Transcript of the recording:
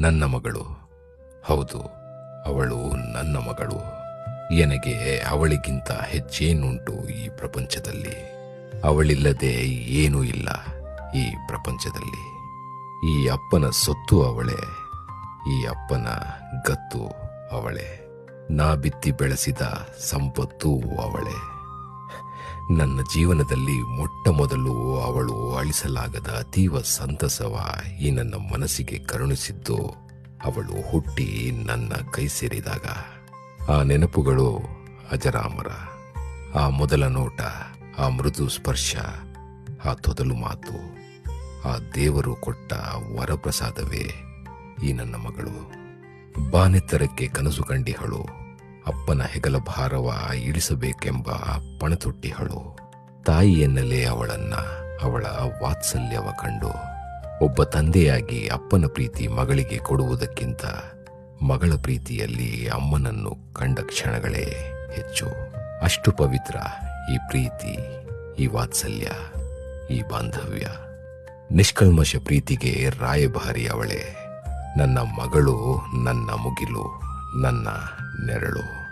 ನನ್ನ ಮಗಳು. ಹೌದು, ಅವಳು ನನ್ನ ಮಗಳು. ನನಗೆ ಅವಳಿಗಿಂತ ಹೆಚ್ಚೇನುಂಟು ಈ ಪ್ರಪಂಚದಲ್ಲಿ. ಅವಳಿಲ್ಲದೆ ಏನೂ ಇಲ್ಲ ಈ ಪ್ರಪಂಚದಲ್ಲಿ. ಈ ಅಪ್ಪನ ಸೊತ್ತು ಅವಳೇ, ಈ ಅಪ್ಪನ ಗತ್ತು ಅವಳೇ. ನಾ ಬಿತ್ತಿ ಬೆಳೆಸಿದ ಸಂಪತ್ತು ಅವಳೇ. ನನ್ನ ಜೀವನದಲ್ಲಿ ಮೊಟ್ಟ ಮೊದಲು ಅವಳು ಅಳಿಸಲಾಗದ ಅತೀವ ಸಂತಸವ ಈ ನನ್ನ ಮನಸ್ಸಿಗೆ ಕರುಣಿಸಿದ್ದು ಅವಳು ಹುಟ್ಟಿ ನನ್ನ ಕೈ ಸೇರಿದಾಗ. ಆ ನೆನಪುಗಳು ಅಜರಾಮರ. ಆ ಮೊದಲ ನೋಟ, ಆ ಮೃದು ಸ್ಪರ್ಶ, ಆ ತೊದಲು ಮಾತು, ಆ ದೇವರು ಕೊಟ್ಟ ವರಪ್ರಸಾದವೇ ಈ ನನ್ನ ಮಗಳು. ಬಾನೆತ್ತರಕ್ಕೆ ಕನಸು ಕಂಡಿಹಳು. ಅಪ್ಪನ ಹೆಗಲ ಭಾರವ ಇಳಿಸಬೇಕೆಂಬ ಪಣತೊಟ್ಟಿಹಳು. ತಾಯಿಯನ್ನಲೇ ಅವಳನ್ನ ಅವಳ ವಾತ್ಸಲ್ಯವ ಕಂಡು ಒಬ್ಬ ತಂದೆಯಾಗಿ ಅಪ್ಪನ ಪ್ರೀತಿ ಮಗಳಿಗೆ ಕೊಡುವುದಕ್ಕಿಂತ ಮಗಳ ಪ್ರೀತಿಯಲ್ಲಿ ಅಮ್ಮನನ್ನು ಕಂಡ ಕ್ಷಣಗಳೇ ಹೆಚ್ಚು. ಅಷ್ಟು ಪವಿತ್ರ ಈ ಪ್ರೀತಿ, ಈ ವಾತ್ಸಲ್ಯ, ಈ ಬಾಂಧವ್ಯ. ನಿಷ್ಕಲ್ಮಶ ಪ್ರೀತಿಗೆ ರಾಯಭಾರಿ ಅವಳೇ ನನ್ನ ಮಗಳು, ನನ್ನ ಮುಗಿಲು. ನನ್ನ ನೆರಳು.